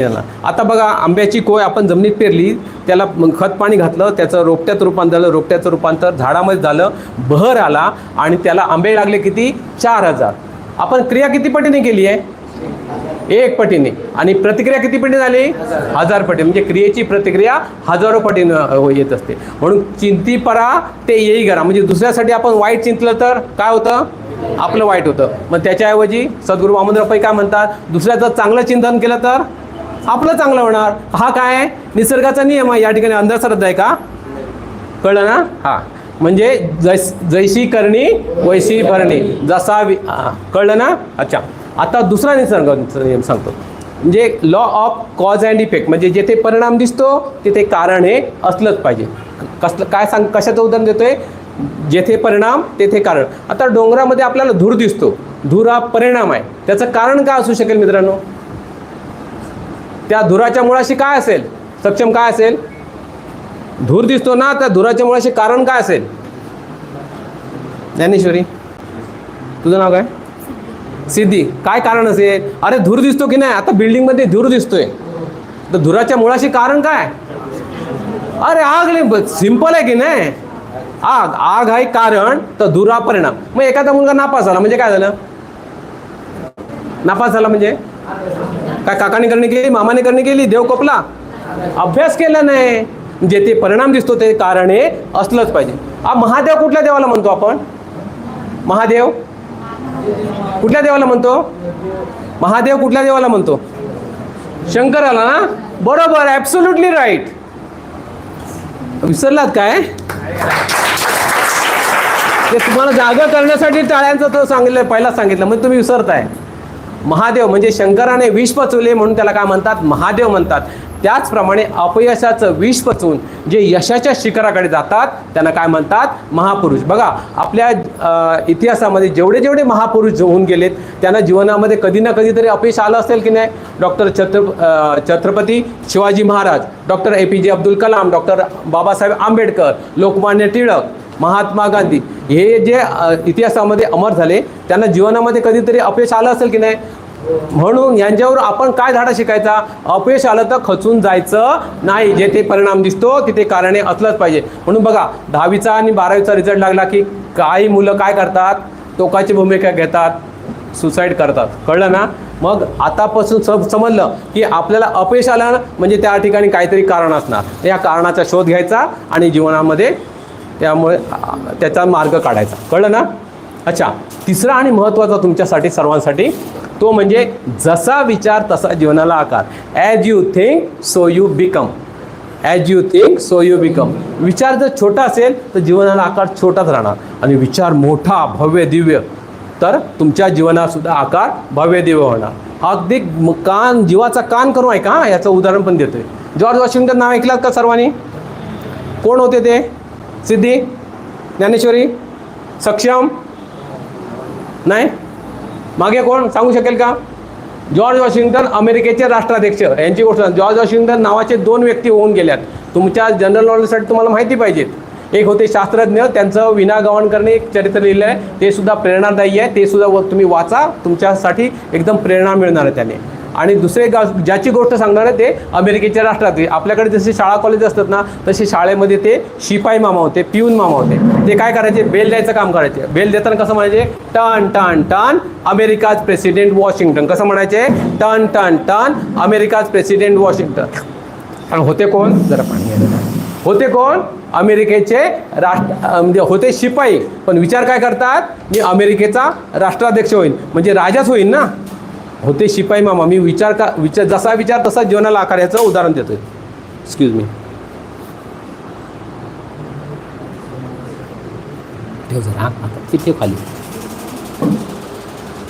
याला. आता बघा आंब्याची कोय आपण जमिनीत पेरली त्याला खत पाणी घातलं त्याचं रोपट्यात रूपांतर झालं रोपट्याचं रूपांतर झाडामध्ये झालं बहर आला आणि त्याला आंबे लागले किती? चार हजार. आपण क्रिया किती पटीने केली आहे? एक पटीने. आणि प्रतिक्रिया किती पटीने झाली? हजार पटी म्हणजे क्रियेची प्रतिक्रिया हजारो पटीनं हो, येत असते. म्हणून चिंती परा ते येई करा. म्हणजे दुसऱ्यासाठी आपण वाईट चिंतलं तर काय होतं? आपलं वाईट होतं. मग त्याच्याऐवजी सद्गुरू वामनराव पै काय म्हणतात दुसऱ्याचं चांगलं चिंतन केलं तर? आपलं चांगलं होणार. हा काय आहे? निसर्गाचा नियम आहे. या ठिकाणी अंधश्रद्धा आहे का? कळलं ना? हा. म्हणजे जैस जैशी करणी वैशी भरणी. जसा वि कळलं ना? अच्छा. आता दुसरा निसर्गाचा नियम सांगतो. म्हणजे law of cause and effect म्हणजे जेथे परिणाम दिसतो तिथे कारण हे असलंच पाहिजे. कसलं काय सांग कशाचं उदाहरण देतोय? जेथे परिणाम तेथे कारण. आता डोंगरामध्ये आपल्याला धूर दिसतो. धूर हा परिणाम आहे. त्याचं कारण काय असू शकेल मित्रांनो? त्या धुराच्या मुळाशी काय असेल? सक्षम काय असेल? धूर दिसतो ना त्या धुराच्या मुळाशी कारण काय असेल? ज्ञानेश्वरी तुझं नाव काय? सिद्धी. काय कारण असेल? अरे धूर दिसतो की नाही? आता बिल्डिंगमध्ये धूर दिसतोय. तर धुराच्या मुळाशी कारण काय? अरे आग सिंपल आहे की नाही? आग. आग आहे कारण तर धुरा परिणाम. मग एखादा मुलगा नापास झाला म्हणजे काय झालं? नापास झाला म्हणजे? काय काकाने करणे केली मामाने करणे केली देव कोपला? अभ्यास केला नाही. जेथे परिणाम दिसतो ते कारण हे असलंच पाहिजे. हा महादेव कुठल्या देवाला म्हणतो आपण? महादेव? कुठल्या देवाला म्हणतो? महादेव कुठल्या देवाला म्हणतो? शंकराला ना? बरोबर ॲब्सोल्युटली राईट विसरलात काय? ते तुम्हाला जागा करण्यासाठी टाळ्यांचं तर सांगितलं पहिला सांगितलं म्हणजे तुम्ही विसरताय. महादेव म्हणजे शंकराने विष पचवले म्हणून त्याला काय म्हणतात? महादेव म्हणतात. त्याचप्रमाणे अपयशाचं विष पचवून जे यशाच्या शिखराकडे जातात त्यांना काय म्हणतात? महापुरुष. बघा आपल्या इतिहासामध्ये जेवढे जेवढे महापुरुष होऊन गेलेत त्यांना जीवनामध्ये कधी ना कधीतरी अपयश आलं असेल की नाही? डॉक्टर छत्र Chhatrapati Shivaji Maharaj doctor A P J Abdul Kalam doctor Babasaheb Ambedkar Lokmanya Tilak Mahatma Gandhi. हे जे इतिहासामध्ये अमर झाले त्यांना जीवनामध्ये कधीतरी अपयश आलं असेल की नाही? म्हणून यांच्यावर आपण काय धाडा शिकायचा? अपयश आलं तर खचून जायचं नाही. जेथे परिणाम दिसतो तिथे कारणे असलंच पाहिजे. म्हणून बघा दहावीचा आणि बारावीचा रिझल्ट लागला की काही मुलं काय करतात? टोकाची भूमिका घेतात सुसाईड करतात. कळलं ना? मग आतापासून सब समजलं की आपल्याला अपयश आलं म्हणजे त्या ठिकाणी काहीतरी कारण असणार. या कारणाचा शोध घ्यायचा आणि जीवनामध्ये त्यामुळे त्याचा मार्ग काढायचा. कळलं ना? अच्छा. तिसरा आणि महत्त्वाचा तुमच्यासाठी सर्वांसाठी तो म्हणजे जसा विचार तसा जीवनाला आकार. As you think so you become as you think so you become विचार जर छोटा असेल तर जीवनाला आकार छोटाच राहणार. आणि विचार मोठा भव्य दिव्य तर तुमच्या जीवनातसुद्धा आकार भव्य दिव्य होणार. अगदी कान जीवाचा कान करू ऐका याचं उदाहरण पण देतोय. जॉर्ज वॉशिंग्टन नाव ऐकलात का सर्वांनी? कोण होते ते? सिद्धी? ज्ञानेश्वरी? सक्षम? नाही? मागे कोण? सांगू शकेल का? जॉर्ज वॉशिंग्टन अमेरिकेचे राष्ट्राध्यक्ष. यांची गोष्ट जॉर्ज वॉशिंग्टन नावाचे दोन व्यक्ती होऊन गेल्यात. तुमच्या जनरल नॉलेजसाठी तुम्हाला माहिती पाहिजेत. एक होते शास्त्रज्ञ. त्यांचं विना गवण करणे एक चरित्र लिहिलं आहे. ते सुद्धा प्रेरणादायी आहे. ते सुद्धा व- तुम्ही वाचा. तुमच्यासाठी एकदम प्रेरणा मिळणार आहे त्याने. आणि दुसरे गाव ज्याची गोष्ट सांगणार आहे ते अमेरिकेच्या राष्ट्रातली. आपल्याकडे जसे शाळा कॉलेज असतात ना तसे शाळेमध्ये ते शिपाई मामा होते पिऊन मामा होते. ते काय करायचे? बेल द्यायचं काम करायचे. बेल देताना कसं म्हणायचे? टन टन टन अमेरिकाज प्रेसिडेंट वॉशिंग्टन. कसं म्हणायचे? टन टन टन अमेरिकाज प्रेसिडेंट वॉशिंग्टन. आणि होते कोण? जरा पाणी होते कोण? अमेरिकेचे राष्ट्र म्हणजे होते शिपाई. पण विचार काय करतात? मी अमेरिकेचा राष्ट्राध्यक्ष होईन. म्हणजे राजाच होईन ना? होते शिपाई मामा. मी विचार का विचार जसा विचार तसा जीवनाला आकार याचं उदाहरण देतोय. एक्सक्यूज मी ठेव जरा. हा, आता ठेव खाली.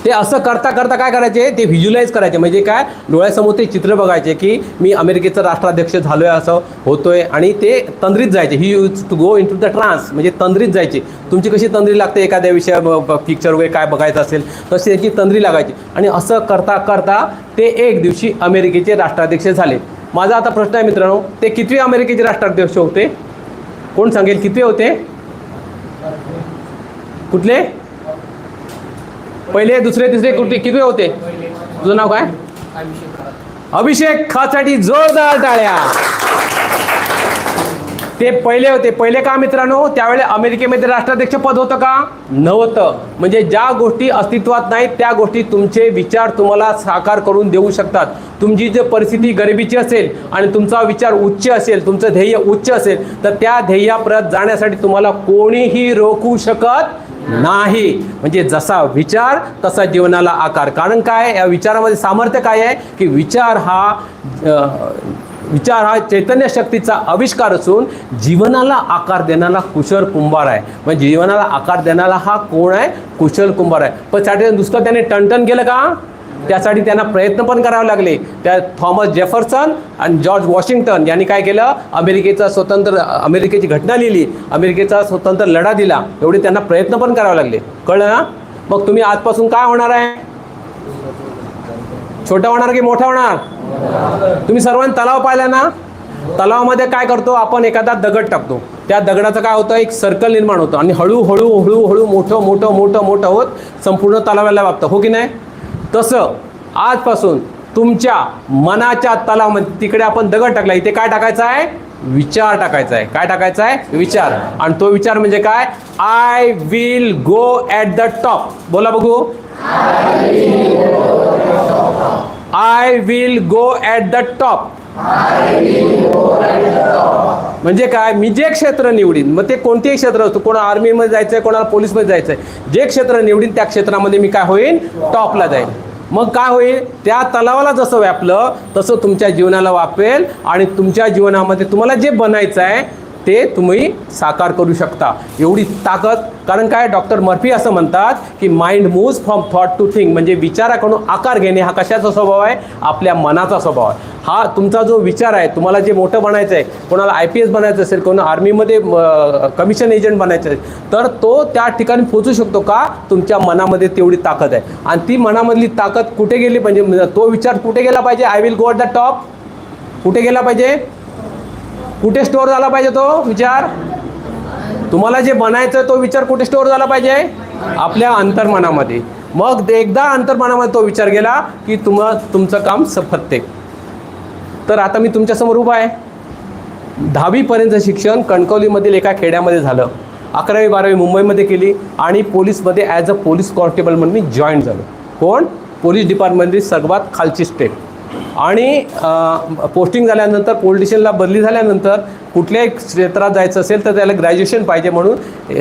ते असं करता करता काय करायचे? ते व्हिज्युलाइज करायचे. म्हणजे काय? डोळ्यासमोर ते चित्र बघायचे की मी अमेरिकेचा राष्ट्राध्यक्ष झालो आहे असं होतोय आणि ते तंद्रीत जायचे. He used to go into the trance म्हणजे तंद्रीत जायचे. तुमची कशी तंद्री लागते एखाद्या विषया पिक्चर वगैरे काय बघायचं असेल तशी त्याची तंद्री लागायची. आणि असं करता करता ते एक दिवशी अमेरिकेचे राष्ट्राध्यक्ष झाले. माझा आता प्रश्न आहे मित्रांनो ते कितवे अमेरिकेचे राष्ट्राध्यक्ष होते? कोण सांगेल? कितवे होते? कुठले? पहिले दुसरे तिसरे कुठे किती होते? तुझं नाव काय? अभिषेक खासाठी जोरदार टाळ्या. ते पहिले होते. पहिले का मित्रांनो? त्यावेळेला अमेरिकेमध्ये राष्ट्राध्यक्ष पद होतं का? नव्हतं. म्हणजे ज्या गोष्टी अस्तित्वात नाहीत त्या गोष्टी तुमचे विचार तुम्हाला साकार करून देऊ शकतात. तुमची जर परिस्थिती गरिबीची असेल आणि तुमचा विचार उच्च असेल तुमचं ध्येय उच्च असेल तर त्या ध्येयाप्रत जाण्यासाठी तुम्हाला कोणीही रोखू शकत नाही. म्हणजे जसा विचार तसा जीवनाला आकार. कारण काय? या विचारामध्ये सामर्थ्य काय आहे? की विचार हा विचार हा चैतन्य शक्तीचा आविष्कार असून जीवनाला आकार देणारा कुशल कुंभार आहे. म्हणजे जीवनाला आकार देणारा हा कोण आहे? कुशल कुंभार आहे. पण साठी दुसरं त्याने टनटन केलं का? त्यासाठी त्यांना प्रयत्न पण करावे लागले. त्या थॉमस जेफरसन आणि जॉर्ज वॉशिंग्टन यांनी काय केलं? अमेरिकेचा स्वतंत्र अमेरिकेची घटना लिहिली. अमेरिकेचा स्वतंत्र लढा दिला. एवढे त्यांना प्रयत्न पण करावे लागले. कळलं ना? मग तुम्ही आजपासून काय होणार आहे? छोटा होणार की मोठा होणार? तुम्ही सर्वांनी तलाव पाहिला ना? तलावामध्ये काय करतो? आपण एखादा दगड टाकतो. त्या दगडाचं काय होतं? एक सर्कल निर्माण होतं. आणि हळूहळू हळूहळू मोठं मोठं मोठं मोठं होत संपूर्ण तलावाला वागतं हो की नाही? तसं आजपासून तुमच्या मनाच्या तलावामध्ये तिकडे आपण दगड टाकला. इथे काय टाकायचं आहे? विचार टाकायचा आहे. काय टाकायचा आहे? विचार. आणि तो विचार म्हणजे काय? I will go at the top बोला बघू. I will go at the top म्हणजे काय? मी जे क्षेत्र निवडीन मग ते कोणतेही क्षेत्र असतो कोणा आर्मीमध्ये जायचं आहे कोणाला पोलीसमध्ये जायचं आहे जे क्षेत्र निवडीन त्या क्षेत्रामध्ये मी काय होईन? टॉपला जाईन. मग काय होईल? त्या तलावाला जसं व्यापलं तसं तुमच्या जीवनाला वापेल आणि तुमच्या जीवनामध्ये तुम्हाला जे बनायचं आहे ते तुम्ही साकार करू शकता. एवढी ताकद कारण काय? डॉक्टर मर्फी असं म्हणतात की mind moves from thought to think म्हणजे विचाराकडून आकार घेणे हा कशाचा स्वभाव आहे? आपल्या मनाचा स्वभाव आहे. हा तुमचा जो विचार आहे तुम्हाला जे मोठं बनायचं आहे कोणाला आय पी एस बनायचं असेल कोणा आर्मीमध्ये कमिशन एजंट बनायचं असेल तर तो त्या ठिकाणी पोचू शकतो का? तुमच्या मनामध्ये तेवढी ताकद आहे. आणि ती मनामधली ताकद कुठे गेली म्हणजे तो विचार कुठे गेला पाहिजे? I will go at the top कुठे गेला पाहिजे? कुठे स्टोअर झाला पाहिजे तो? विचार. तुम्हाला जे बनायचं तो विचार कुठे स्टोअर झाला पाहिजे? आपल्या अंतर्मनामध्ये. मग ते एकदा अंतर्मनामध्ये तो विचार गेला की तुम तुमचं काम सफत्ते तर आता मी तुमच्यासमोर उभा आहे. दहावीपर्यंत शिक्षण कणकवलीमधील एका खेड्यामध्ये झालं. अकरावी बारावी मुंबईमध्ये केली आणि पोलीसमध्ये ॲज अ पोलीस कॉन्स्टेबल म्हणून मी जॉईन झालो. कोण? पोलीस डिपार्टमेंटची सर्वात खालची स्टेप आणि पोस्टिंग झाल्यानंतर पोलिटिशियनला बदली झाल्यानंतर कुठल्याही क्षेत्रात जायचं असेल तर त्याला ग्रॅज्युएशन पाहिजे म्हणून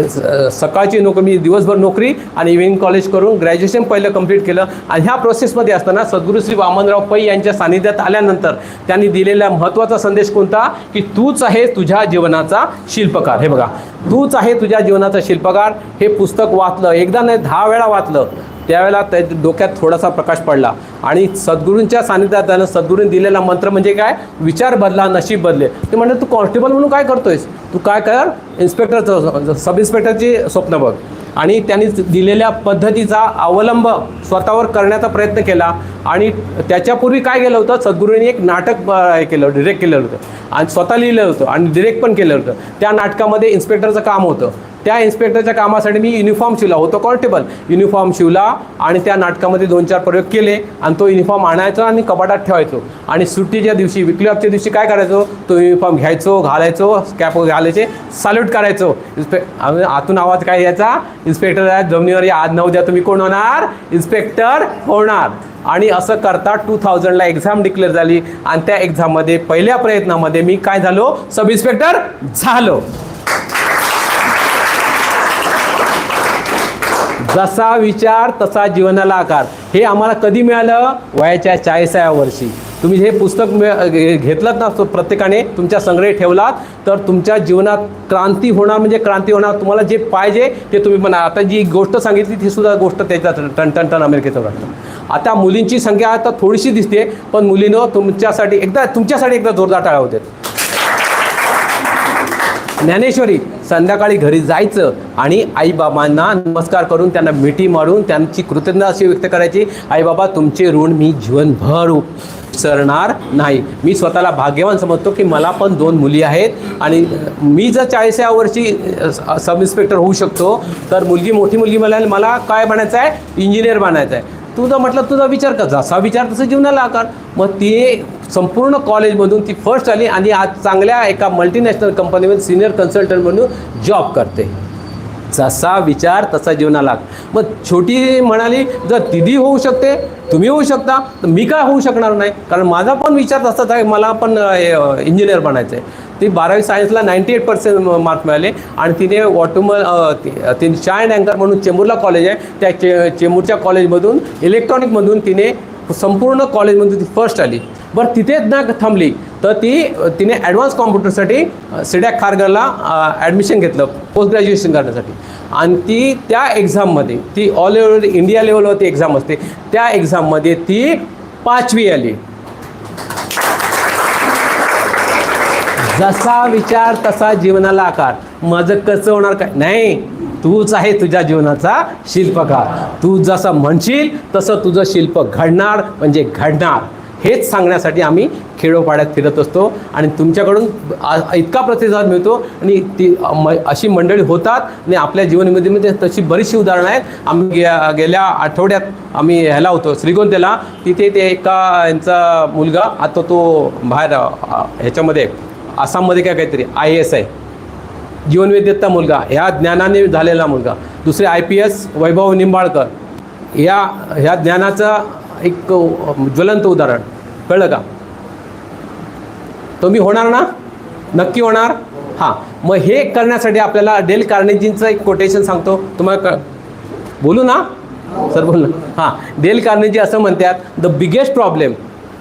स- सकाळची नोकरी मी दिवसभर नोकरी आणि इव्हिनिंग कॉलेज करून ग्रॅज्युएशन पहिलं कंप्लीट केलं. आणि ह्या प्रोसेसमध्ये असताना सद्गुरू श्री वामनराव पै यांच्या सानिध्यात आल्यानंतर त्यांनी दिलेला महत्त्वाचा संदेश कोणता? की तूच आहे तुझ्या जीवनाचा शिल्पकार. हे बघा तूच आहे तुझ्या जीवनाचा शिल्पकार. हे पुस्तक वाचलं एकदा नाही दहा वेळा वाचलं त्यावेळेला त्या डोक्यात थोडासा प्रकाश पडला. आणि सद्गुरूंच्या सानिध्यात त्यानं सद्गुरूंनी दिलेला मंत्र म्हणजे काय? विचार बदला नशीब बदले. ते म्हणतात तू कॉन्स्टेबल म्हणून काय करतोयस? तू काय कर? इन्स्पेक्टरचं सब इन्स्पेक्टरची स्वप्न बघ. आणि त्यांनी दिलेल्या पद्धतीचा अवलंब स्वतःवर करण्याचा प्रयत्न केला. आणि त्याच्यापूर्वी काय केलं होतं? सद्गुरूंनी एक नाटक हे केलं डिरेक्ट केलं होतं. आणि स्वतः लिहिलं होतं आणि डिरेक्ट पण केलं होतं. त्या नाटकामध्ये इन्स्पेक्टरचं काम होतं. त्या इन्स्पेक्टरच्या कामासाठी मी युनिफॉर्म शिवला. होतो कॉन्स्टेबल युनिफॉर्म शिवला आणि त्या नाटकामध्ये दोन चार प्रयोग केले आणि तो युनिफॉर्म आणायचा आणि कपाटात ठेवायचो. आणि सुट्टीच्या दिवशी विकली ऑफच्या दिवशी काय करायचो? तो युनिफॉर्म घ्यायचो घालायचो कॅप घालायचे सॅल्यूट करायचो. इन्स्पे आतून आवाज काय यायचा? इन्स्पेक्टर आहे जमिनीवर या आज नऊ द्या तुम्ही कोण होणार? इन्स्पेक्टर होणार. आणि असं करता टू थाउजंडला एक्झाम डिक्लेअर झाली आणि त्या एक्झाममध्ये पहिल्या प्रयत्नामध्ये मी काय झालो? सब इन्स्पेक्टर झालो. जसा विचार तसा जीवनाला आकार. हे आम्हाला कधी मिळालं? वयाच्या चाळीसाव्या वर्षी. तुम्ही हे पुस्तक घेतलं ना प्रत्येकाने तुमच्या संग्रही ठेवलात तर तुमच्या जीवनात क्रांती होणार म्हणजे क्रांती होणार तुम्हाला जे पाहिजे ते तुम्ही म्हणा आता जी गोष्ट सांगितली ती सुद्धा गोष्ट त्याच्या टन टन टन अमेरिकेचं वाटतं आता मुलींची संख्या आता थोडीशी दिसते पण मुलीनं तुमच्यासाठी एकदा तुमच्यासाठी एकदा जोरदार टाळा होते ज्ञानेश्वरी संध्याकाळी घरी जायचं आणि आईबाबांना नमस्कार करून त्यांना मिठी मारून त्यांची कृतज्ञता अशी व्यक्त करायची आईबाबा तुमचे ऋण मी जीवनभर सरणार नाही. मी स्वतःला भाग्यवान समजतो की मला पण दोन मुली आहेत आणि मी जर चाळीसाव्या वर्षी सब इन्स्पेक्टर होऊ शकतो तर मुलगी मोठी मुलगी म्हणाल मला काय बनायचं आहे? इंजिनियर बनायचं आहे. तुझं म्हटलं तुझा विचार कर जसा विचार तसं जीवनाला आकार. मग ती संपूर्ण कॉलेजमधून ती फर्स्ट आली आणि आज चांगल्या एका मल्टीनॅशनल कंपनीमध्ये सिनियर कन्सल्टंट म्हणून जॉब करते. जसा विचार तसा जीवनाला मग छोटी म्हणाली जर तिधी होऊ शकते तुम्ही होऊ शकता तर मी काय होऊ शकणार नाही? कारण माझा पण विचार तसाच आहे मला पण इंजिनियर बनायचं आहे. ती बारावी सायन्सला नाईन्टी एट पर्सेंट मार्क मिळाले आणि तिने ऑटोम तिने चाय अँकर म्हणून चेंबूरला कॉलेज आहे. त्या चे चेंबूरच्या कॉलेजमधून इलेक्ट्रॉनिकमधून तिने संपूर्ण कॉलेजमधून ती फर्स्ट आली. बरं तिथेच ना थांबली. तर ती तिने ॲडव्हान्स कॉम्प्युटरसाठी सिडॅक खारगरला ॲडमिशन घेतलं पोस्ट ग्रॅज्युएशन करण्यासाठी. आणि ती त्या एक्झाममध्ये ती ऑल ओव्हर इंडिया लेवलवरती एक्झाम असते. त्या एक्झाममध्ये ती पाचवी आली. जसा विचार तसा जीवनाला आकार. माझं कसं होणार काय? नाही तूच आहे तुझ्या जीवनाचा शिल्पकार. तू जसं म्हणशील तसं तुझं शिल्प घडणार म्हणजे घडणार. हेच सांगण्यासाठी आम्ही खेडोपाड्यात फिरत असतो आणि तुमच्याकडून इतका प्रतिसाद मिळतो आणि ती म अशी मंडळी होतात आणि आपल्या जीवनामध्ये म्हणजे तशी बरीचशी उदाहरणं आहेत. आम्ही गे गेल्या आठवड्यात आम्ही ह्याला होतो श्रीगोंद्याला. तिथे ते एका यांचा मुलगा आता तो बाहेर ह्याच्यामध्ये आसाममध्ये काय काहीतरी आय एस आहे जीवनवेद्यता मुलगा. ह्या ज्ञानाने झालेला मुलगा. दुसरे I P S Vaibhav Nimbalkar. या ह्या ज्ञानाचा एक ज्वलंत उदाहरण. कळलं का? तुम्ही होणार ना? नक्की होणार? हां. मग हे करण्यासाठी आपल्याला डेल कार्नेजींचं एक कोटेशन सांगतो. तुम्हाला क बोलू ना? सर बोल ना. हां. डेल कार्नेजी असं म्हणतात the biggest problem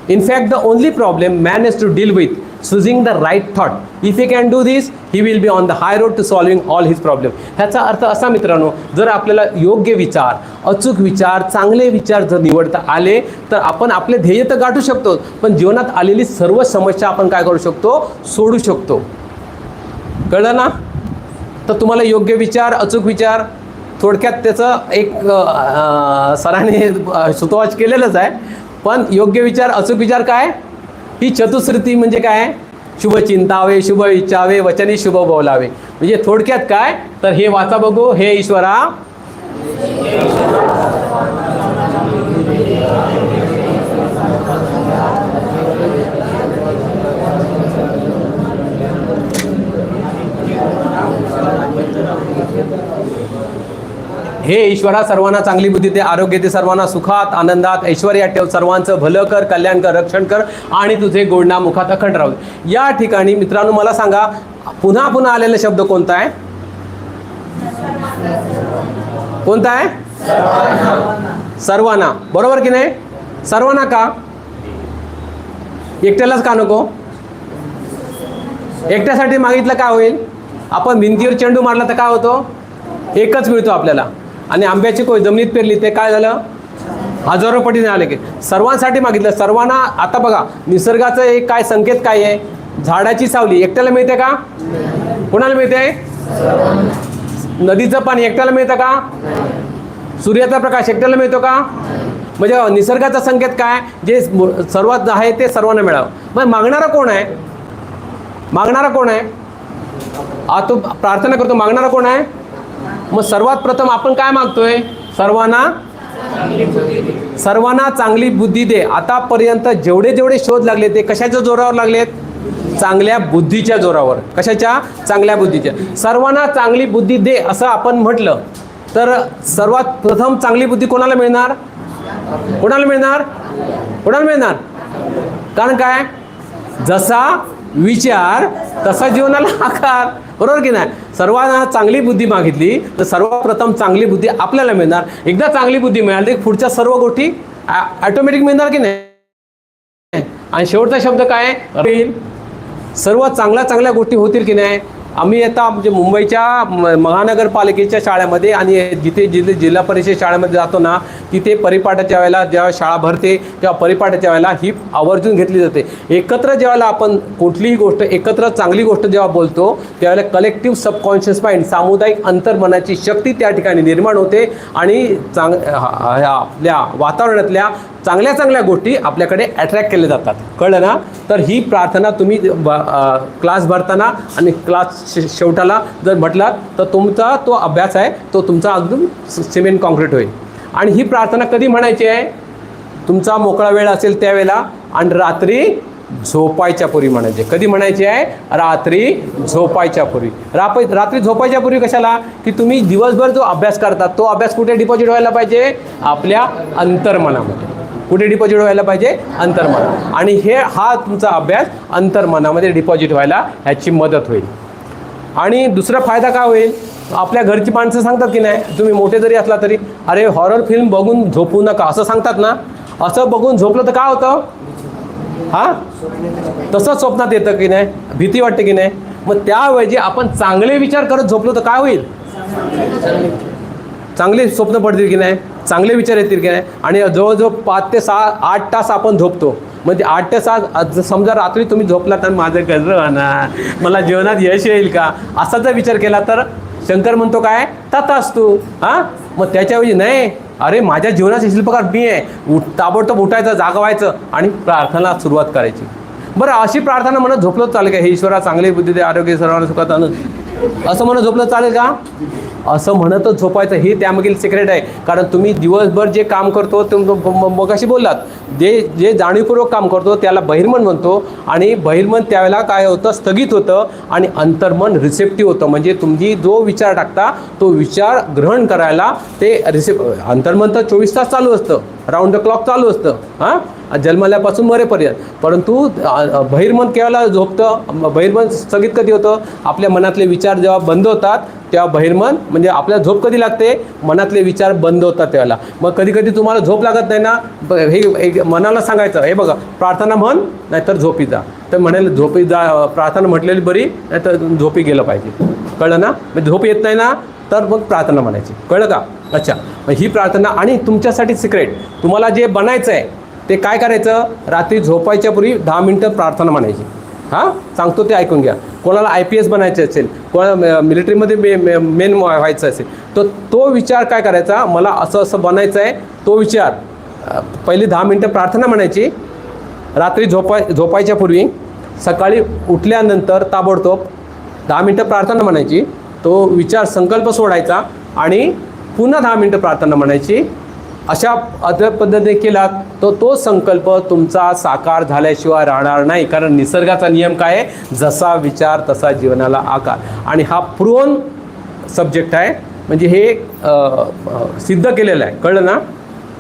in fact the only problem man is to deal with choosing the right thought. If you can do this he will be on the high road to solving all his problem ह्याचा अर्थ असा मित्रांनो जर आपल्याला योग्य विचार अचूक विचार चांगले विचार जर निवडता आले तर आपण आपले ध्येय तर गाठू शकतो पण जीवनात आलेली सर्व समस्या आपण काय करू शकतो? सोडू शकतो. कळलं ना? तर तुम्हाला योग्य विचार अचूक विचार थोडक्यात त्याचं एक सराने सरांनी सुतवाच केलेलंच आहे. पण योग्य विचार अचूक विचार काय? ही चतुश्रुती म्हणजे काय? शुभ चिंतावे शुभ इच्छावे वचने शुभ बोलावे. म्हणजे थोडक्यात काय? तर हे वाचा बघू. हे ईश्वरा. हे ईश्वरा सर्वांना चांगली बुद्धी दे आरोग्य दे सर्वांना सुखात आनंदात ऐश्वर्या ठेव सर्वांचं भलं कर कल्याण कर रक्षण कर आणि तुझे गोडना मुखात अखंड राहू या ठिकाणी मित्रांनो मला सांगा पुन्हा पुन्हा आलेला शब्द कोणता आहे? कोणता आहे? सर्वांना. बरोबर की नाही? सर्वांना का? एकट्यालाच का नको? एकट्यासाठी मागितलं काय होईल? आपण भिंतीवर चेंडू मारला तर काय होतो? एकच मिळतो आपल्याला. आणि आंब्याची कोय जमिनीत पेरली ते काय झालं? हजारो पटीने आले की. सर्वांसाठी मागितलं. सर्वांना आता बघा निसर्गाचं एक काय संकेत काय आहे? झाडाची सावली एकट्याला मिळते का? कोणाला मिळते? नदीचं पाणी एकट्याला मिळतं का? सूर्याचा प्रकाश एकट्याला मिळतो का? म्हणजे निसर्गाचा संकेत काय? जे सर्वात आहे ते सर्वांना मिळावं. मग मागणारा कोण आहे? मागणारा कोण आहे? आ तो प्रार्थना करतो मागणारा कोण आहे? मग सर्वात प्रथम आपण काय मागतोय? सर्वांना सर्वांना चांगली बुद्धी दे. आतापर्यंत जेवढे जेवढे शोध लागले ते कशाच्या जोरावर लागलेत? चांगल्या बुद्धीच्या जोरावर. कशाच्या? चांगल्या बुद्धीच्या. सर्वांना चांगली बुद्धी दे असं आपण म्हटलं तर सर्वात प्रथम चांगली बुद्धी कोणाला मिळणार? कोणाला मिळणार? कोणाला मिळणार? कारण काय? जसा विचार तसा जीवनाला आकार. बरोबर की नाही? सर्वांना चांगली बुद्धी मागितली तर सर्वप्रथम चांगली बुद्धी आपल्याला मिळणार. एकदा चांगली बुद्धी मिळाली तर पुढच्या सर्व गोष्टी ऑटोमॅटिक मिळणार की नाही? आणि शेवटचा शब्द काय? होईल सर्व चांगल्या चांगल्या गोष्टी होतील की नाही? आम्ही आता म्हणजे मुंबईच्या महानगरपालिकेच्या शाळेमध्ये आणि जिथे जिथे जिल्हा परिषद शाळेमध्ये जातो ना तिथे परिपाठाच्या वेळेला जेव्हा शाळा भरते तेव्हा परिपाठाच्या वेळेला ही आवर्जून घेतली जाते. एकत्र ज्यावेळेला आपण कुठलीही गोष्ट एकत्र चांगली गोष्ट जेव्हा बोलतो त्यावेळेला कलेक्टिव्ह सबकॉन्शियस माइंड सामुदायिक अंतर्मनाची शक्ती त्या ठिकाणी निर्माण होते आणि चांग आपल्या वातावरणातल्या चांगल्या चांगल्या गोष्टी आपल्याकडे अट्रॅक्ट केल्या जातात. कळलं ना? तर ही प्रार्थना तुम्ही क्लास भरताना आणि क्लास शे- शेवटाला जर म्हटलात तर तुमचा तो अभ्यास आहे तो तुमचा अगदी सिमेंट कॉन्क्रीट होईल. आणि ही प्रार्थना कधी म्हणायची आहे? तुमचा मोकळा वेळ असेल त्यावेळेला आणि रात्री झोपायच्या पूर्वी म्हणायचे. कधी म्हणायचे आहे? रात्री झोपायच्या पूर्वी. राप रात्री झोपायच्या पूर्वी कशाला? की तुम्ही दिवसभर जो अभ्यास करता तो अभ्यास कुठे डिपॉझिट व्हायला पाहिजे? आपल्या अंतर्मनामध्ये. कुठे डिपॉझिट व्हायला पाहिजे? अंतर्मन आणि हे हा तुमचा अभ्यास अंतर्मनामध्ये डिपॉझिट व्हायला ह्याची मदत होईल. आणि दुसरा फायदा काय होईल? आपल्या घरची माणसं सांगतात की नाही तुम्ही मोठे जरी असला तरी अरे हॉरर फिल्म बघून झोपू नका. असं सांगतात ना. असं बघून झोपलं तर काय होतं? हां? तसंच स्वप्नात येतं की नाही? भीती वाटते की नाही? मग त्याऐवजी आपण चांगले विचार करत झोपलो तर काय होईल? चांगले स्वप्न पडतील की नाही? चांगले विचार येतील की नाही आणि जवळजवळ पाच ते सहा आठ तास आपण झोपतो. म्हणजे आठ ते सात समजा रात्री तुम्ही झोपला तर माझं गजर होणार? मला जीवनात यश येईल का? असा जर विचार केला तर शंकर म्हणतो काय? तथाच तू. हां? मग त्याच्याऐवजी नाही. अरे माझ्या जीवनाचे शिल्पकार मी आहे. उठ ताबडतोब उठायचं जागवायचं आणि प्रार्थना सुरुवात करायची. बरं अशी प्रार्थना म्हणत झोपलो चालेल का? हे ईश्वरा चांगली बुद्धी दे आरोग्य सर्वांना सुखात आणून. असं म्हणत झोपलं चालेल का? असं म्हणतच झोपायचं हे त्यामागील सिक्रेट आहे. कारण तुम्ही दिवसभर जे काम करतो तुम मग अशी बोललात जे जे जाणीवपूर्वक काम करतो त्याला बहिर्मन म्हणतो आणि बहिर्मन त्यावेळेला काय होतं स्थगित होतं आणि अंतर्मन रिसेप्टिव्ह होतं. म्हणजे तुम्ही जो विचार टाकता तो विचार ग्रहण करायला ते रिसेप अंतर्मन तर चोवीस तास चालू असतं. राऊंड द क्लॉक चालू असतं. हां? जन्मल्यापासून मरेपर्यंत. परंतु बहिर्मन केव्हाला झोपतं? बहिर्मन स्थगित कधी होतं? आपल्या मनातले विचार जेव्हा बंद होतात तेव्हा बहिर्मन म्हणजे आपल्याला झोप कधी लागते? मनातले विचार बंद होतात त्याला मग कधी कधी तुम्हाला झोप लागत नाही ना? हे एक मनाला सांगायचं हे बघा प्रार्थना म्हण नाहीतर झोपी जा. तर म्हणेल झोपी जा प्रार्थना म्हटलेली बरी नाहीतर झोपी गेलं पाहिजे. कळलं ना? म्हणजे झोप येत नाही ना? तर मग प्रार्थना म्हणायची. कळलं का? अच्छा. मग ही प्रार्थना आणि तुमच्यासाठी सिक्रेट तुम्हाला जे बनायचं आहे ते काय करायचं? रात्री झोपायच्या पूर्वी दहा मिनटं प्रार्थना म्हणायची. हां? सांगतो ते ऐकून घ्या. कोणाला आय पी एस बनायचं असेल कोणाला मिलिटरीमध्ये मे मे मेन व्हायचं असेल तर तो विचार काय करायचा? मला असं असं बनायचं आहे तो विचार. पहिली दहा मिनटं प्रार्थना म्हणायची. रात्री झोपाय झोपायच्या पूर्वी सकाळी उठल्यानंतर ताबडतोब दहा मिनटं प्रार्थना म्हणायची. तो विचार संकल्प सोडायचा आणि पुन्हा दहा मिनटं प्रार्थना म्हणायची. अशा अद्या पद्धतीने केलात तर तो संकल्प तुमचा साकार झाल्याशिवाय राहणार नाही. कारण निसर्गाचा नियम काय आहे? जसा विचार तसा जीवनाला आकार. आणि हा प्रोन सब्जेक्ट आहे. म्हणजे हे सिद्ध केलेलं आहे. कळलं ना?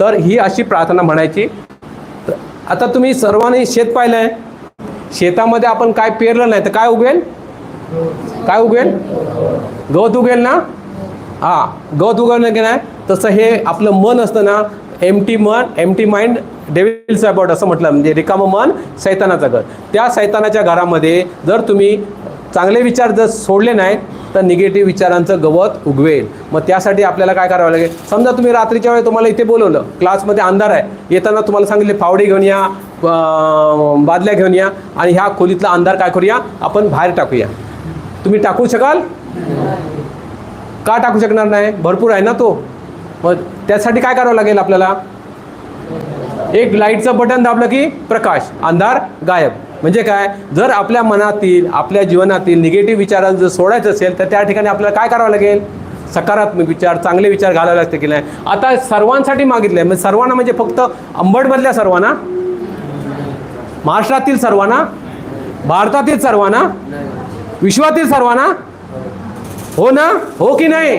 तर ही अशी प्रार्थना म्हणायची. आता तुम्ही सर्वांनी शेत पाहिलं आहे शेतामध्ये आपण काय पेरलं नाही तर काय उगेल काय उगेल गवत उगेल ना? हां गवत उगवलं की नाही? तसं हे आपलं मन असतं ना एम टी मन empty mind devil's about असं म्हटलं. म्हणजे रिकामं मन सैतानाचं घर. त्या सैतानाच्या घरामध्ये जर तुम्ही चांगले विचार जर सोडले नाही तर निगेटिव्ह विचारांचं गवत उगवेल. मग त्यासाठी आपल्याला काय करावं लागेल? समजा तुम्ही रात्रीच्या वेळी तुम्हाला इथे बोलवलं क्लासमध्ये अंधार आहे. येताना तुम्हाला सांगितले फावडे घेऊन या बादल्या घेऊन या आणि ह्या खोलीतला अंधार काय करूया? आपण बाहेर टाकूया. तुम्ही टाकू शकाल? का टाकू शकणार नाही? भरपूर आहे ना तो. मग त्यासाठी काय करावं लागेल आपल्याला? एक लाईटचं बटन दाबलं की प्रकाश अंधार गायब. म्हणजे काय? जर आपल्या मनातील आपल्या जीवनातील निगेटिव्ह विचारांना जर सोडायचं असेल तर त्या ठिकाणी आपल्याला काय करावं लागेल? सकारात्मक विचार चांगले विचार घालावे लागते की नाही? आता सर्वांसाठी मागितले म्हणजे सर्वांना म्हणजे फक्त अंबडमधल्या सर्वांना? महाराष्ट्रातील सर्वांना? भारतातील सर्वांना? विश्वातील सर्वांना? हो ना? हो की नाही?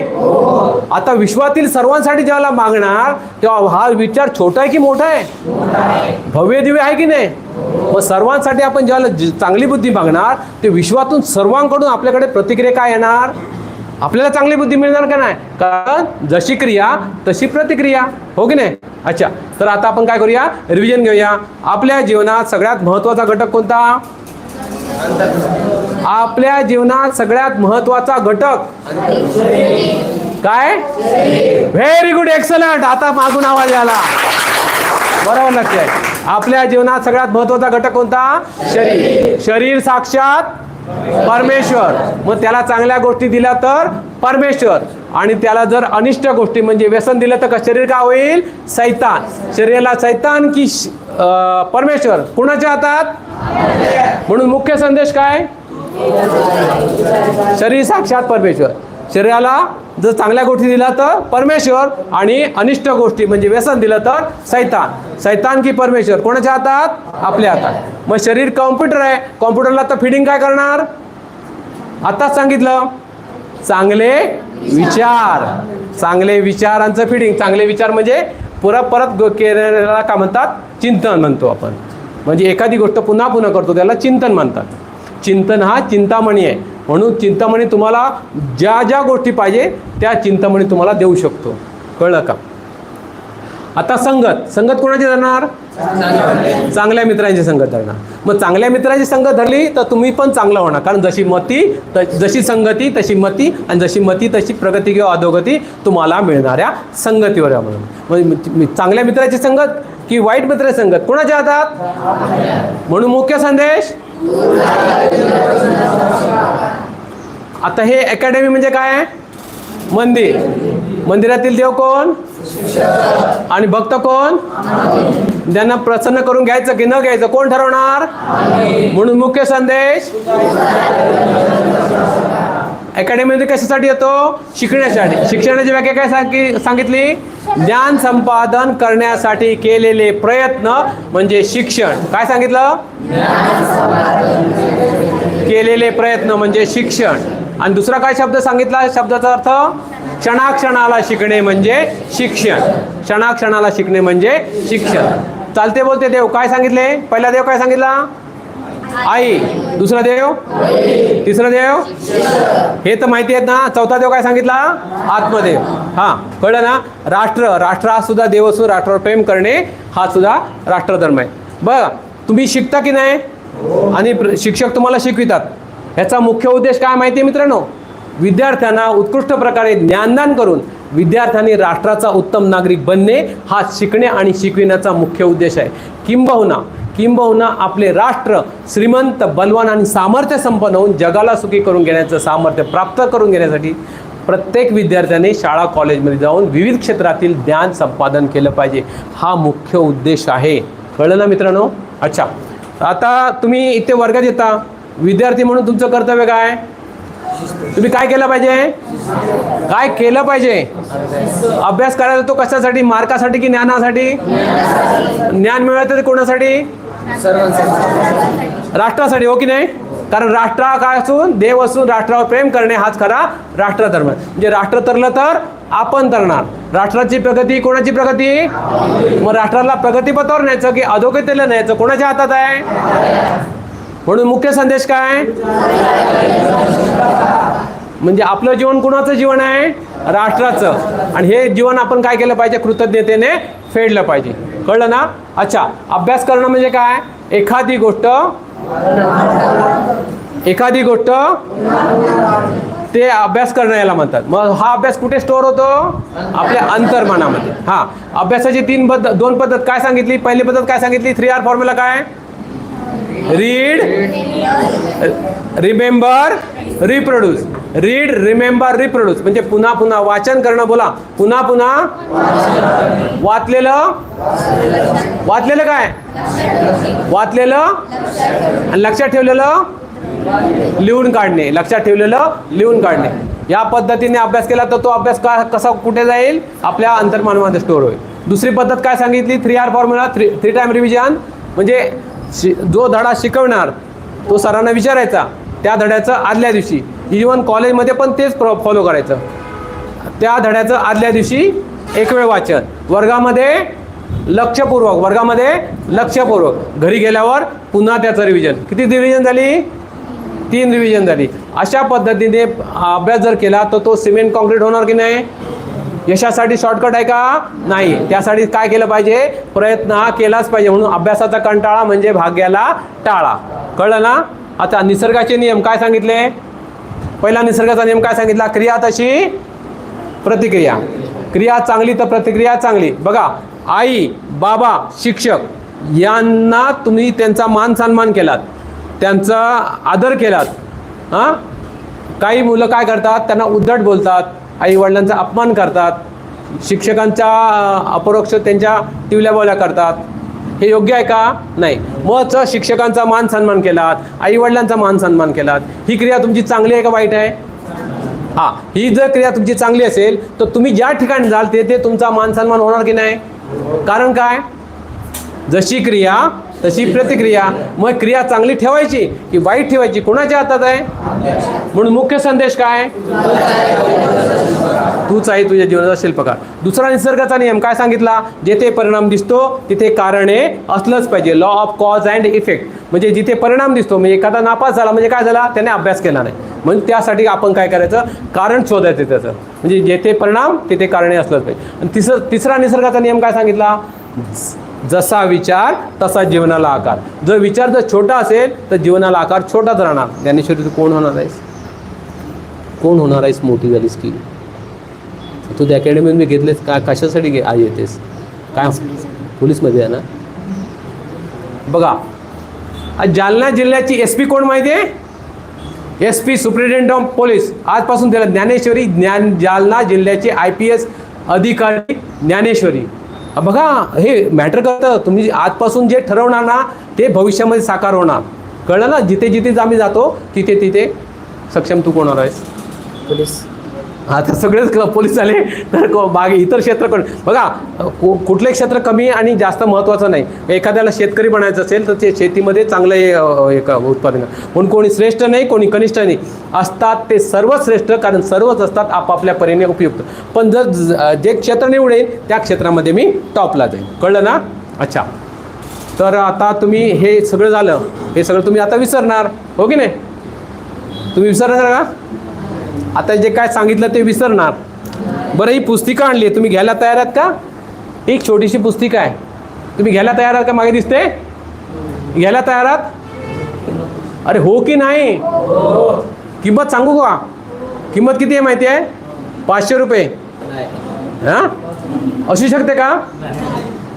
आता विश्वातील सर्वांसाठी ज्याला मागणार तेव्हा हा विचार छोटा आहे की मोठा आहे? भव्य दिव्य आहे की नाही? मग सर्वांसाठी आपण ज्याला चांगली बुद्धी मागणार ते विश्वातून सर्वांकडून आपल्याकडे प्रतिक्रिया काय येणार? आपल्याला चांगली बुद्धी मिळणार का नाही? कारण जशी क्रिया तशी प्रतिक्रिया. हो की नाही? अच्छा तर आता आपण काय करूया? रिव्हिजन घेऊया. आपल्या जीवनात सगळ्यात महत्त्वाचा घटक कोणता? आपल्या जीवनात सगळ्यात महत्त्वाचा घटक. काय? व्हेरी गुड एक्सलंट आता मागून आवाज आला बरोबर लक्ष आपल्या जीवनात सगळ्यात महत्त्वाचा घटक कोणता? शरीर. शरीर साक्षात परमेश्वर. मग त्याला चांगल्या गोष्टी दिल्या तर परमेश्वर. आणि त्याला जर अनिष्ट गोष्टी म्हणजे व्यसन दिलं तर शरीर का होईल? सैतान. शरीराला सैतान की श- परमेश्वर. कुणाच्या हातात? म्हणून मुख्य संदेश काय? शरीर साक्षात परमेश्वर. शरीराला जर चांगल्या गोष्टी दिल्या तर परमेश्वर आणि अनिष्ट गोष्टी म्हणजे व्यसन दिलं तर सैतान. सैतान की परमेश्वर. कोणाच्या हातात? आपल्या हातात. मग शरीर कॉम्प्युटर आहे. कॉम्प्युटरला तर फिडिंग काय करणार? आताच सांगितलं. चांगले विचार. चांगले विचारांचं फिडिंग चांगले विचार म्हणजे परत परत केलेला का म्हणतात? चिंतन म्हणतो आपण. म्हणजे एखादी गोष्ट पुन्हा पुन्हा करतो त्याला चिंतन म्हणतात. चिंतन हा चिंतामणी आहे. म्हणून चिंतामणी तुम्हाला ज्या ज्या गोष्टी पाहिजे त्या चिंतामणी तुम्हाला देऊ शकतो. कळलं का? आता संगत. संगत कोणाची धरणार? चांगल्या मित्रांची संगत धरणार. मग चांगल्या मित्रांची संगत धरली तर तुम्ही पण चांगलं होणार. कारण जशी मती त- जशी संगती तशी मती आणि जशी मती तशी प्रगती किंवा अधोगती तुम्हाला मिळणाऱ्या संगतीवर म्हणून. म्हणजे चांगल्या मित्राची संगत की वाईट मित्राची संगत? कोणाच्या हातात? म्हणून मुख्य संदेश? आता हे अकॅडमी म्हणजे काय आहे? मंदिर. मंदिरातील देव कोण? आणि भक्त कोण? त्यांना प्रसन्न करून घ्यायचं की न घ्यायचं? कोण ठरवणार? म्हणून मुख्य संदेश? अकॅडमीमध्ये कशासाठी येतो? शिकण्यासाठी. शिक्षणाची व्याख्या काय सांगी सांगितली? ज्ञान संपादन करण्यासाठी केलेले प्रयत्न म्हणजे शिक्षण. काय सांगितलं? केलेले प्रयत्न म्हणजे शिक्षण. आणि दुसरा काय शब्द सांगितला? शब्दाचा अर्थ? क्षणाक्षणाला शिकणे म्हणजे शिक्षण. क्षणाक्षणाला शिकणे म्हणजे शिक्षण. चालते बोलते देव. काय सांगितले? पहिला देव काय सांगितला? आई दुसरा देव? तिसरा देव? हे तर माहिती आहेत ना चौथा देव काय सांगितला? आत्मदेव. हा कळलं ना? राष्ट्र राष्ट्र हा सुद्धा देव असून राष्ट्रावर प्रेम करणे हा सुद्धा राष्ट्रधर्म आहे. बघा तुम्ही शिकता की नाही? आणि प्र- शिक्षक तुम्हाला शिकवितात. ह्याचा मुख्य उद्देश काय माहिती आहे मित्रांनो? विद्यार्थ्यांना उत्कृष्ट प्रकारे ज्ञानदान करून विद्यार्थ्यांनी राष्ट्राचा उत्तम नागरिक बनणे हा शिकणे आणि शिकविण्याचा मुख्य उद्देश आहे. किंबहुना किंबहुना आपले राष्ट्र श्रीमंत बलवान आणि सामर्थ्य संपन्न होऊन जगाला सुखी करून घेण्याचं सामर्थ्य प्राप्त करून घेण्यासाठी प्रत्येक विद्यार्थ्याने शाळा कॉलेजमध्ये जाऊन विविध क्षेत्रातील ज्ञान संपादन केलं पाहिजे. हा मुख्य उद्देश आहे. कळलं ना मित्रांनो? अच्छा. आता तुम्ही इथे वर्गात येता. विद्यार्थी म्हणून तुमचं कर्तव्य काय? तुम्ही काय केलं पाहिजे? काय केलं पाहिजे? अभ्यास करायला तो कशासाठी? मार्कासाठी की ज्ञानासाठी? ज्ञान मिळवायचं ते कोणासाठी? राष्ट्रासाठी हो की नाही? कारण राष्ट्र काय असून? देव असून राष्ट्रावर प्रेम करणे हाच खरा राष्ट्रधर्म म्हणजे राष्ट्र तरलं तर आपण तरणार. राष्ट्राची प्रगती कोणाची प्रगती? मग राष्ट्राला प्रगतीपथावर न्यायचं की अधोगतीला न्यायचं? कोणाच्या हातात आहे? म्हणून मुख्य संदेश काय? म्हणजे आपलं जीवन कुणाचं जीवन आहे? राष्ट्राचं. आणि हे जीवन आपण काय केलं पाहिजे? कृतज्ञतेने फेडलं पाहिजे. कळलं ना? अच्छा. अभ्यास करणं म्हणजे काय? एखादी गोष्ट एखादी गोष्ट ते अभ्यास करणं याला म्हणतात. मग हा अभ्यास कुठे स्टोअर होतो? आपल्या अंतर्मनामध्ये. हा. अभ्यासाची तीन पद्धत दोन पद्धत काय सांगितली? पहिली पद्धत काय सांगितली? थ्री आर फॉर्म्युला काय? Read remember reproduce read remember reproduce म्हणजे पुन्हा पुन्हा वाचन करणं बोला. पुन्हा पुन्हा वाचलेलं? वाचलेलं काय? वाचलेलं? आणि लक्षात ठेवलेलं? लिहून काढणे. लक्षात ठेवलेलं? लिहून काढणे. या पद्धतीने अभ्यास केला तर तो अभ्यास का कसा कुठे जाईल? आपल्या अंतर्मानवामध्ये स्टोर होईल. दुसरी पद्धत काय सांगितली? Three R formula three three time revision म्हणजे शि जो धडा शिकवणार तो सरांना विचारायचा त्या धड्याचं आदल्या दिवशी. इवन कॉलेजमध्ये पण तेच फॉलो करायचं. त्या धड्याचं आदल्या दिवशी एक वेळ वाचन. वर्गामध्ये लक्षपूर्वक वर्गामध्ये लक्षपूर्वक. घरी गेल्यावर पुन्हा त्याचं रिव्हिजन किती रिव्हिजन झाली? तीन रिव्हिजन झाली. अशा पद्धतीने अभ्यास जर केला तर तो सिमेंट कॉन्क्रीट होणार की नाही? यशासाठी शॉर्टकट आहे का? नाही. त्यासाठी काय केलं पाहिजे? प्रयत्न हा केलाच पाहिजे. म्हणून अभ्यासाचा कंटाळा म्हणजे भाग्याला टाळा. कळलं ना? आता निसर्गाचे नियम काय सांगितले? पहिला निसर्गाचा नियम काय सांगितला? क्रिया तशी प्रतिक्रिया. क्रिया चांगली तर प्रतिक्रिया चांगली. बघा आई बाबा शिक्षक यांना तुम्ही त्यांचा मान सन्मान केलात. त्यांचा आदर केलात. हां? काही मुलं काय करतात? त्यांना उद्धट बोलतात. आईवडिलांचा अपमान करतात शिक्षकांच्या अपरोक्ष त्यांच्या टिवल्या बोल्या करतात. हे योग्य आहे का? नाही. मग शिक्षकांचा मान सन्मान केलात आईवडिलांचा मान सन्मान केलात. ही क्रिया तुमची चांगली आहे का वाईट आहे? हा ही जर क्रिया तुमची चांगली असेल तर तुम्ही ज्या ठिकाणी जाल तेथे तुमचा मान सन्मान होणार की नाही? कारण काय? जशी क्रिया तशी प्रतिक्रिया. मग क्रिया चांगली ठेवायची की वाईट ठेवायची? कोणाच्या हातात आहे? म्हणून मुख्य संदेश काय? तूच आहे तुझ्या जीवनाचा शिल्पकार दुसरा निसर्गाचा नियम काय सांगितला? जेथे परिणाम दिसतो तिथे कारणे असलंच पाहिजे. Law of cause and effect म्हणजे जिथे परिणाम दिसतो म्हणजे एखादा नापास झाला म्हणजे काय झाला? त्याने अभ्यास केला नाही. म्हणजे त्यासाठी आपण काय करायचं? कारण शोधायचं त्याचं. म्हणजे जेथे परिणाम तिथे कारणे असलंच पाहिजे. आणि तिसर तिसरा निसर्गाचा नियम काय सांगितला? जसा विचार तसा जीवनाला आकार. जर विचार जर छोटा असेल तर जीवनाला आकार छोटाच राहणार. ज्ञानेश्वरी तू कोण होणार आहेस? कोण होणार आहेस मोठी झालीस की? तू त्या मी घेतलेस काय कशासाठी घे आई येतेस? काय पोलीसमध्ये आहे ना? बघा जालना जिल्ह्याची एस पी कोण माहिती आहे? S P superintendent of police आजपासून त्याला ज्ञानेश्वरी ज्ञान जालना जिल्ह्याचे आय पी एस अधिकारी ज्ञानेश्वरी. बघा हे मॅटर करतं. तुम्ही आजपासून जे ठरवणार ना ते भविष्यामध्ये साकार होणार. कळलं ना? जिथे जिथे आम्ही जातो तिथे तिथे सक्षम तू कोण आहेस? पोलीस. आता तर सगळेच क- पोलीस झाले तर को- बाकी इतर क्षेत्र कोण बघा कु- कुठले क्षेत्र कमी आणि जास्त महत्त्वाचं नाही. एखाद्याला शेतकरी बनायचं असेल तर ते शेतीमध्ये चांगलं एक उत्पादन. म्हणून कोणी श्रेष्ठ नाही कोणी कनिष्ठ नाही. असतात ते सर्व श्रेष्ठ कारण सर्वच असतात आपापल्या परीने उपयुक्त. पण जर जे क्षेत्र निवडेल त्या क्षेत्रामध्ये मी टॉपला जाईल कळलं ना? अच्छा. तर आता तुम्ही हे सगळं झालं. हे सगळं तुम्ही आता विसरणार. हो की नाही? तुम्ही विसरणार का? आता जे काय सांगितलं ते विसरणार. बरं ही पुस्तिका आणली आहे. तुम्ही घ्यायला तयार आहात का? एक छोटीशी पुस्तिका आहे. तुम्ही घ्यायला तयार आहात का? मागे दिसते? घ्यायला तयार आहात? अरे हो की नाही? किंमत सांगू का? किंमत किती आहे माहिती आहे? पाचशे रुपये. हां? असू शकते का?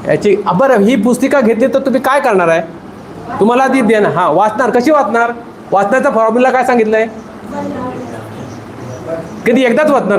याची बरं ही पुस्तिका घेतली तर तुम्ही काय करणार आहे? तुम्हाला ती देणार हां वाचणार. कशी वाचणार? वाचण्याचा फॉर्म्युला काय सांगितलं आहे कधी एकदाच वाचणार